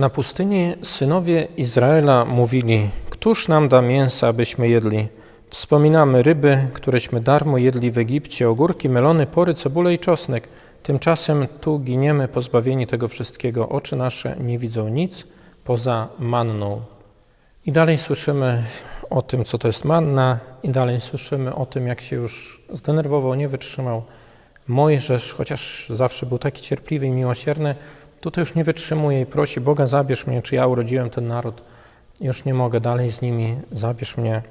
Na pustyni synowie Izraela mówili: Któż nam da mięsa, abyśmy jedli? Wspominamy ryby, któreśmy darmo jedli w Egipcie, ogórki, melony, pory, cebulę i czosnek. Tymczasem tu giniemy pozbawieni tego wszystkiego. Oczy nasze nie widzą nic poza manną. I dalej słyszymy o tym, co to jest manna, i dalej słyszymy o tym, jak się już zdenerwował, nie wytrzymał Mojżesz, chociaż zawsze był taki cierpliwy i miłosierny, tutaj już nie wytrzymuje i prosi Boga, zabierz mnie, czy ja urodziłem ten naród. Już nie mogę dalej z nimi, zabierz mnie.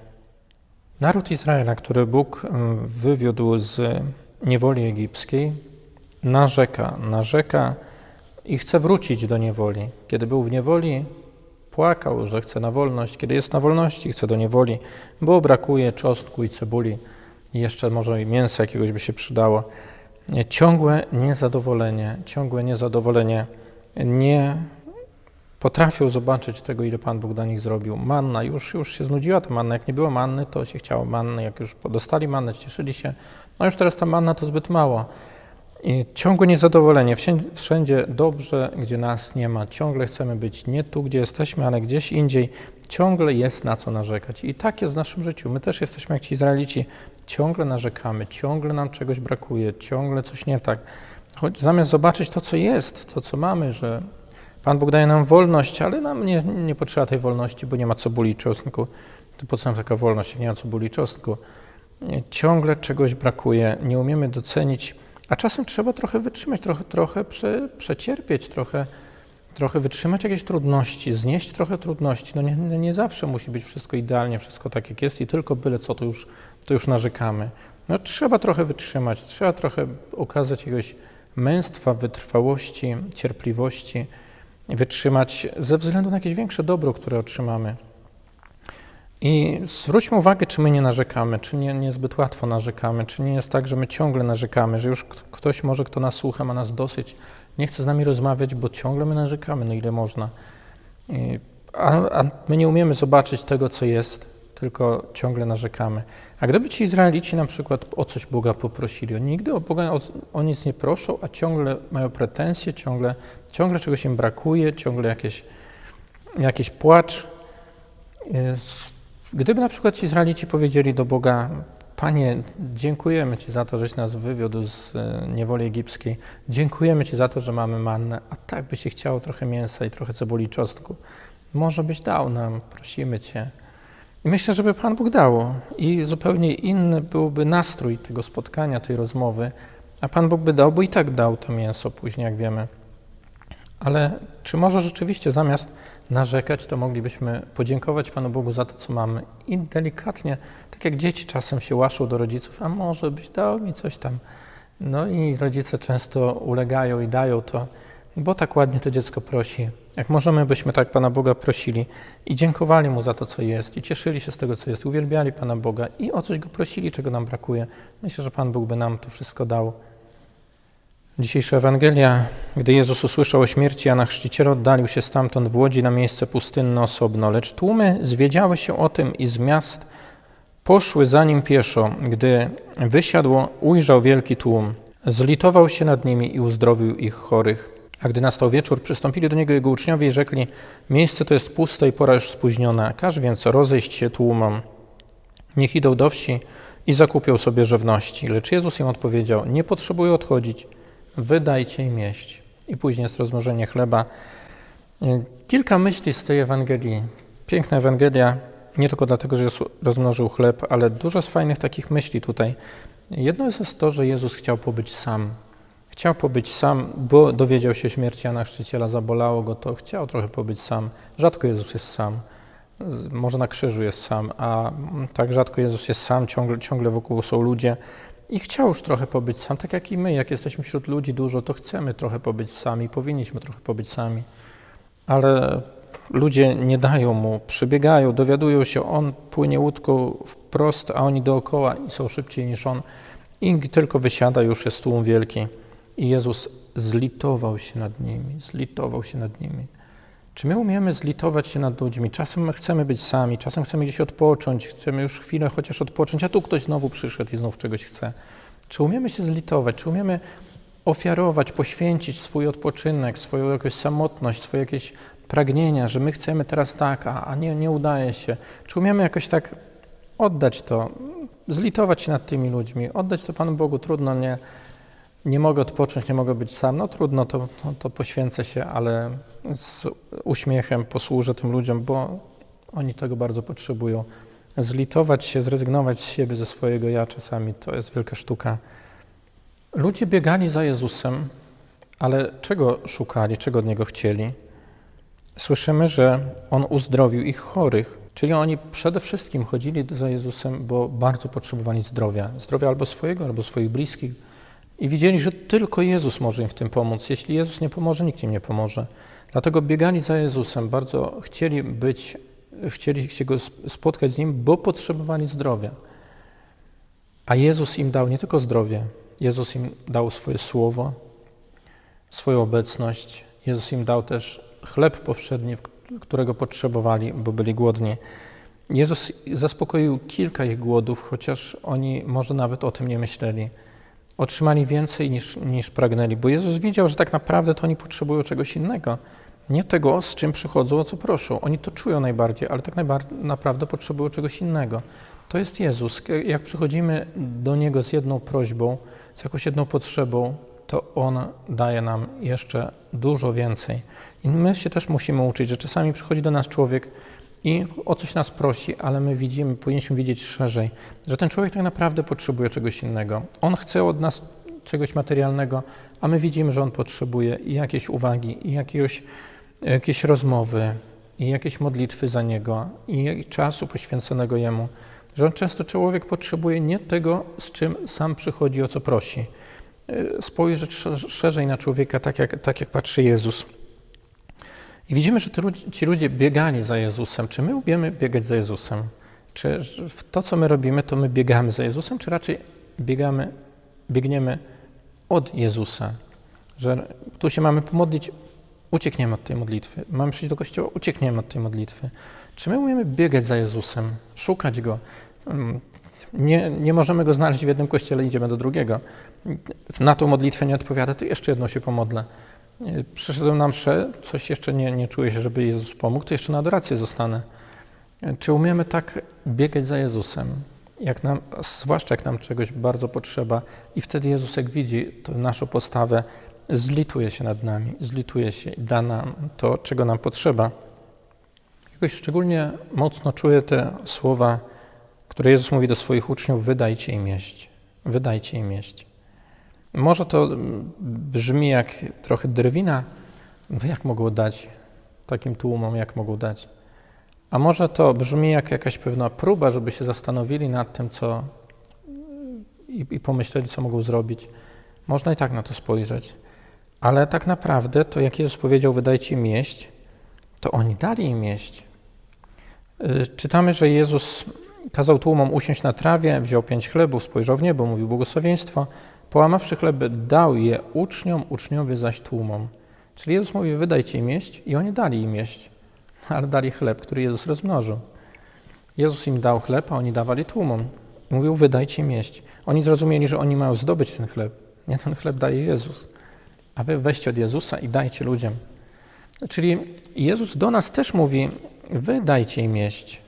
Naród Izraela, który Bóg y, wywiódł z niewoli egipskiej, narzeka, narzeka i chce wrócić do niewoli. Kiedy był w niewoli, płakał, że chce na wolność. Kiedy jest na wolności, chce do niewoli, bo brakuje czosnku i cebuli. I jeszcze może i mięsa jakiegoś by się przydało. Ciągłe niezadowolenie, ciągłe niezadowolenie. Nie potrafią zobaczyć tego, ile Pan Bóg dla nich zrobił. Manna, już, już się znudziła ta manna. Jak nie było manny, to się chciało manny. Jak już dostali mannę, cieszyli się. No już teraz ta manna to zbyt mało. I ciągłe niezadowolenie, wszędzie, dobrze, gdzie nas nie ma. Ciągle chcemy być nie tu, gdzie jesteśmy, ale gdzieś indziej. Ciągle jest na co narzekać. I tak jest w naszym życiu. My też jesteśmy jak ci Izraelici. Ciągle narzekamy, ciągle nam czegoś brakuje, ciągle coś nie tak. Choć zamiast zobaczyć to, co jest, to, co mamy, że Pan Bóg daje nam wolność, ale nam nie, nie potrzeba tej wolności, bo nie ma cebuli i czosnku. To po co nam taka wolność, nie ma cebuli i czosnku? Ciągle czegoś brakuje, nie umiemy docenić a czasem trzeba trochę wytrzymać, trochę, trochę prze, przecierpieć, trochę, trochę wytrzymać jakieś trudności, znieść trochę trudności. No nie, nie zawsze musi być wszystko idealnie, wszystko tak jak jest i tylko byle co, to już, to już narzekamy. No trzeba trochę wytrzymać, trzeba trochę okazać jakiegoś męstwa, wytrwałości, cierpliwości, wytrzymać ze względu na jakieś większe dobro, które otrzymamy. I zwróćmy uwagę, czy my nie narzekamy, czy nie, niezbyt łatwo narzekamy, czy nie jest tak, że my ciągle narzekamy, że już ktoś może, kto nas słucha, ma nas dosyć, nie chce z nami rozmawiać, bo ciągle my narzekamy, no ile można. I, a, a my nie umiemy zobaczyć tego, co jest, tylko ciągle narzekamy. A gdyby ci Izraelici na przykład o coś Boga poprosili, oni nigdy o Boga o, nic nie proszą, a ciągle mają pretensje, ciągle, ciągle czegoś im brakuje, ciągle jakieś, jakiś płacz. Gdyby na przykład ci Izraelici powiedzieli do Boga, Panie, dziękujemy Ci za to, żeś nas wywiódł z e, niewoli egipskiej. Dziękujemy Ci za to, że mamy mannę, a tak by się chciało trochę mięsa i trochę cebuli czosnku. Może byś dał nam, prosimy Cię. I myślę, żeby Pan Bóg dał. I zupełnie inny byłby nastrój tego spotkania, tej rozmowy, a Pan Bóg by dał, bo i tak dał to mięso później, jak wiemy. Ale czy może rzeczywiście zamiast narzekać, to moglibyśmy podziękować Panu Bogu za to, co mamy i delikatnie, tak jak dzieci czasem się łaszą do rodziców, a może byś dał mi coś tam. No i rodzice często ulegają i dają to, bo tak ładnie to dziecko prosi. Jak możemy, byśmy tak Pana Boga prosili i dziękowali Mu za to, co jest, i cieszyli się z tego, co jest, uwielbiali Pana Boga i o coś Go prosili, czego nam brakuje. Myślę, że Pan Bóg by nam to wszystko dał. Dzisiejsza Ewangelia, gdy Jezus usłyszał o śmierci Jana Chrzciciela, oddalił się stamtąd w łodzi na miejsce pustynne osobno, lecz tłumy zwiedziały się o tym i z miast poszły za nim pieszo. Gdy wysiadł, ujrzał wielki tłum. Zlitował się nad nimi i uzdrowił ich chorych. A gdy nastał wieczór, przystąpili do niego jego uczniowie i rzekli: Miejsce to jest puste i pora już spóźniona. Każ więc rozejść się tłumom. Niech idą do wsi i zakupią sobie żywności. Lecz Jezus im odpowiedział: Nie potrzebują odchodzić wydajcie im jeść. I później jest rozmnożenie chleba. Kilka myśli z tej Ewangelii. Piękna Ewangelia, nie tylko dlatego, że Jezus rozmnożył chleb, ale dużo z fajnych takich myśli tutaj. Jedno jest to, że Jezus chciał pobyć sam. Chciał pobyć sam, bo dowiedział się śmierci Jana Chrzciciela, zabolało go to, chciał trochę pobyć sam. Rzadko Jezus jest sam. Może na krzyżu jest sam, a tak rzadko Jezus jest sam, ciągle, ciągle wokół są ludzie. I chciał już trochę pobyć sam, tak jak i my. Jak jesteśmy wśród ludzi dużo, to chcemy trochę pobyć sami, powinniśmy trochę pobyć sami. Ale ludzie nie dają mu, przybiegają, dowiadują się, on płynie łódką wprost, a oni dookoła i są szybciej niż on. I tylko wysiada, już jest tłum wielki. I Jezus zlitował się nad nimi, zlitował się nad nimi. Czy my umiemy zlitować się nad ludźmi? Czasem chcemy być sami, czasem chcemy gdzieś odpocząć, chcemy już chwilę chociaż odpocząć, a tu ktoś znowu przyszedł i znów czegoś chce. Czy umiemy się zlitować? Czy umiemy ofiarować, poświęcić swój odpoczynek, swoją jakąś samotność, swoje jakieś pragnienia, że my chcemy teraz tak, a, a nie, nie udaje się. Czy umiemy jakoś tak oddać to, zlitować się nad tymi ludźmi, oddać to Panu Bogu? Trudno, nie, nie mogę odpocząć, nie mogę być sam. No trudno, to, to, to poświęcę się, ale z uśmiechem posłużę tym ludziom, bo oni tego bardzo potrzebują. Zlitować się, zrezygnować z siebie, ze swojego ja czasami to jest wielka sztuka. Ludzie biegali za Jezusem, ale czego szukali, czego od Niego chcieli? Słyszymy, że On uzdrowił ich chorych, czyli oni przede wszystkim chodzili za Jezusem, bo bardzo potrzebowali zdrowia. Zdrowia albo swojego, albo swoich bliskich. I widzieli, że tylko Jezus może im w tym pomóc. Jeśli Jezus nie pomoże, nikt im nie pomoże. Dlatego biegali za Jezusem, bardzo chcieli być, chcieli się go spotkać z Nim, bo potrzebowali zdrowia. A Jezus im dał nie tylko zdrowie, Jezus im dał swoje słowo, swoją obecność. Jezus im dał też chleb powszedni, którego potrzebowali, bo byli głodni. Jezus zaspokoił kilka ich głodów, chociaż oni może nawet o tym nie myśleli. Otrzymali więcej niż, niż pragnęli, bo Jezus widział, że tak naprawdę to oni potrzebują czegoś innego. Nie tego, z czym przychodzą, o co proszą. Oni to czują najbardziej, ale tak naprawdę potrzebują czegoś innego. To jest Jezus. Jak przychodzimy do Niego z jedną prośbą, z jakąś jedną potrzebą, to On daje nam jeszcze dużo więcej. I my się też musimy uczyć, że czasami przychodzi do nas człowiek i o coś nas prosi, ale my widzimy, powinniśmy widzieć szerzej, że ten człowiek tak naprawdę potrzebuje czegoś innego. On chce od nas czegoś materialnego, a my widzimy, że on potrzebuje i jakiejś uwagi, i jakiegoś, jakieś rozmowy, i jakieś modlitwy za niego, i czasu poświęconego jemu. Że on często człowiek potrzebuje nie tego, z czym sam przychodzi, o co prosi. Spojrzeć szerzej na człowieka, tak jak, tak jak patrzy Jezus. I widzimy, że ci ludzie biegali za Jezusem. Czy my umiemy biegać za Jezusem? Czy w to, co my robimy, to my biegamy za Jezusem, czy raczej biegamy, biegniemy od Jezusa? Że tu się mamy pomodlić, uciekniemy od tej modlitwy. Mamy przyjść do kościoła, uciekniemy od tej modlitwy. Czy my umiemy biegać za Jezusem, szukać Go? Mm, nie, nie możemy Go znaleźć w jednym kościele, idziemy do drugiego. Na tą modlitwę nie odpowiada, to jeszcze jedno się pomodlę. Przyszedłem na mszę, coś jeszcze nie, nie czuję się, żeby Jezus pomógł, to jeszcze na adorację zostanę. Czy umiemy tak biegać za Jezusem, jak nam, zwłaszcza jak nam czegoś bardzo potrzeba i wtedy Jezus jak widzi naszą postawę, zlituje się nad nami, zlituje się i da nam to, czego nam potrzeba. Jakoś szczególnie mocno czuję te słowa, które Jezus mówi do swoich uczniów, wydajcie im jeść, wydajcie im jeść. Może to brzmi jak trochę drwina, bo jak mogło dać takim tłumom, jak mogą dać? A może to brzmi jak jakaś pewna próba, żeby się zastanowili nad tym, co i, i pomyśleli, co mogą zrobić. Można i tak na to spojrzeć. Ale tak naprawdę to, jak Jezus powiedział, wydajcie im jeść, to oni dali im jeść. Y, czytamy, że Jezus kazał tłumom usiąść na trawie, wziął pięć chlebów, spojrzał w niebo, mówił błogosławieństwo, Połamawszy chleby, dał je uczniom, uczniowie zaś tłumom. Czyli Jezus mówi, wydajcie im jeść i oni dali im jeść, ale dali chleb, który Jezus rozmnożył. Jezus im dał chleb, a oni dawali tłumom. I mówił, wydajcie im jeść. Oni zrozumieli, że oni mają zdobyć ten chleb. Nie ten chleb daje Jezus. A wy weźcie od Jezusa i dajcie ludziom. Czyli Jezus do nas też mówi, wy dajcie im jeść.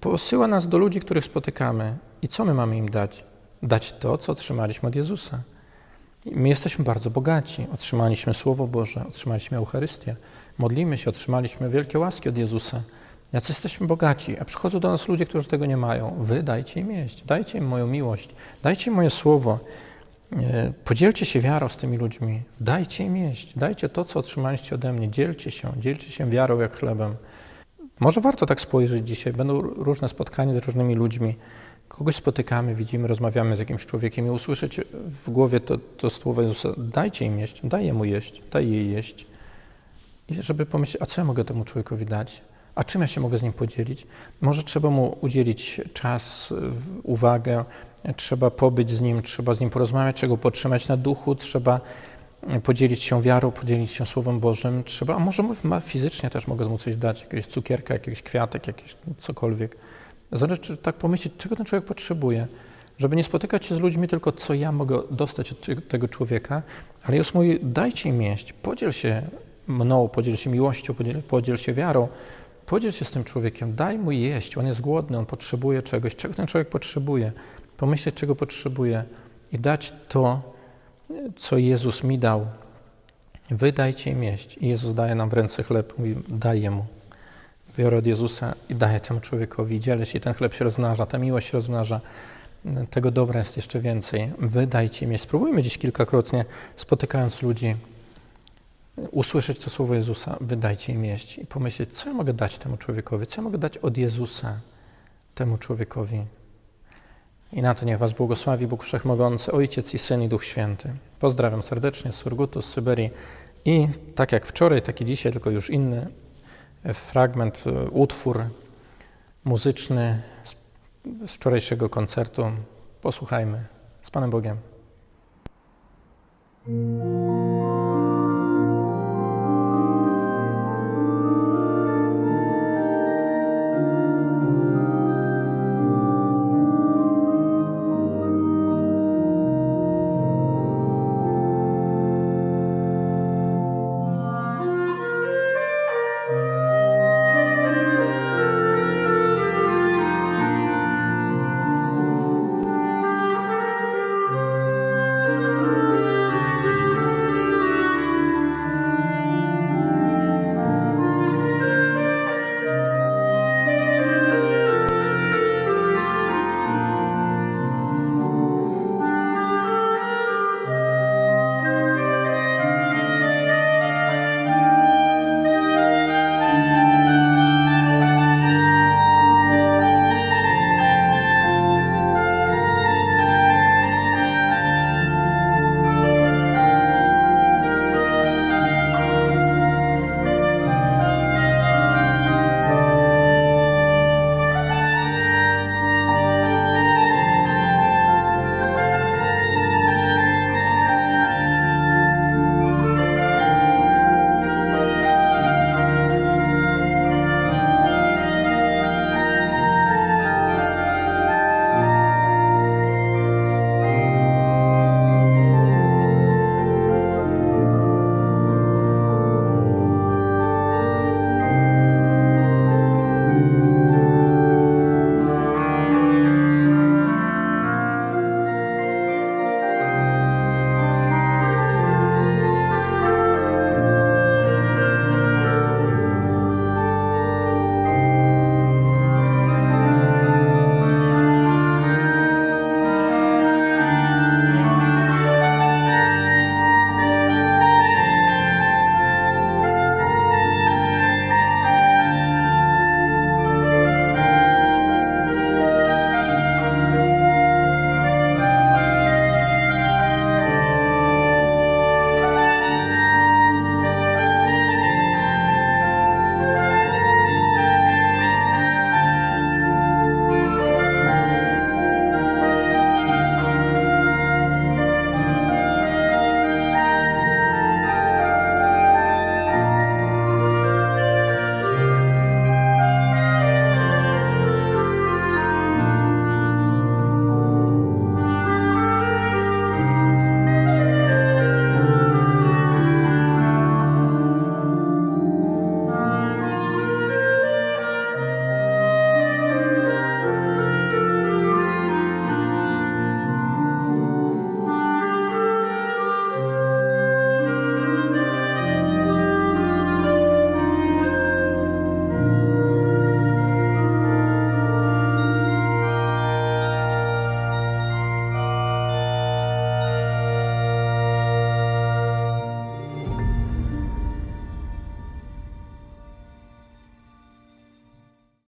Posyła nas do ludzi, których spotykamy. I co my mamy im dać? Dać to, co otrzymaliśmy od Jezusa. My jesteśmy bardzo bogaci. Otrzymaliśmy Słowo Boże, otrzymaliśmy Eucharystię, modlimy się, otrzymaliśmy wielkie łaski od Jezusa. Jacy jesteśmy bogaci, a przychodzą do nas ludzie, którzy tego nie mają. Wy dajcie im jeść, dajcie im moją miłość, dajcie im moje Słowo. E, podzielcie się wiarą z tymi ludźmi, dajcie im jeść, dajcie to, co otrzymaliście ode mnie, dzielcie się, dzielcie się wiarą jak chlebem. Może warto tak spojrzeć dzisiaj. Będą różne spotkania z różnymi ludźmi kogoś spotykamy, widzimy, rozmawiamy z jakimś człowiekiem i usłyszeć w głowie to, to słowo Jezusa, dajcie im jeść, daj mu jeść, daj jej jeść. I żeby pomyśleć, a co ja mogę temu człowiekowi dać? A czym ja się mogę z nim podzielić? Może trzeba mu udzielić czas, uwagę, trzeba pobyć z nim, trzeba z nim porozmawiać, trzeba go podtrzymać na duchu, trzeba podzielić się wiarą, podzielić się Słowem Bożym, trzeba, a może fizycznie też mogę mu coś dać, jakiegoś cukierka, jakiś kwiatek, jakieś cokolwiek. Zależy tak pomyśleć, czego ten człowiek potrzebuje, żeby nie spotykać się z ludźmi tylko, co ja mogę dostać od tego człowieka, ale Jezus mówi, dajcie im jeść, podziel się mną, podziel się miłością, podziel, podziel się wiarą. Podziel się z tym człowiekiem, daj mu jeść, on jest głodny, on potrzebuje czegoś, czego ten człowiek potrzebuje. Pomyśleć, czego potrzebuje i dać to, co Jezus mi dał. Wy dajcie im jeść. I Jezus daje nam w ręce chleb, mówi, daję mu. Biorę od Jezusa i daję temu człowiekowi. Dzielę się ten chleb się rozmnaża, ta miłość się rozmnaża. Tego dobra jest jeszcze więcej. Wy dajcie im jeść. Spróbujmy dziś kilkakrotnie, spotykając ludzi, usłyszeć to słowo Jezusa, wydajcie im jeść i pomyśleć, co ja mogę dać temu człowiekowi, co ja mogę dać od Jezusa temu człowiekowi. I na to niech Was błogosławi Bóg Wszechmogący, Ojciec i Syn i Duch Święty. Pozdrawiam serdecznie z Surgutu, z Syberii i tak jak wczoraj, tak i dzisiaj, tylko już inny fragment, e, utwór muzyczny z wczorajszego koncertu. Posłuchajmy. Z Panem Bogiem.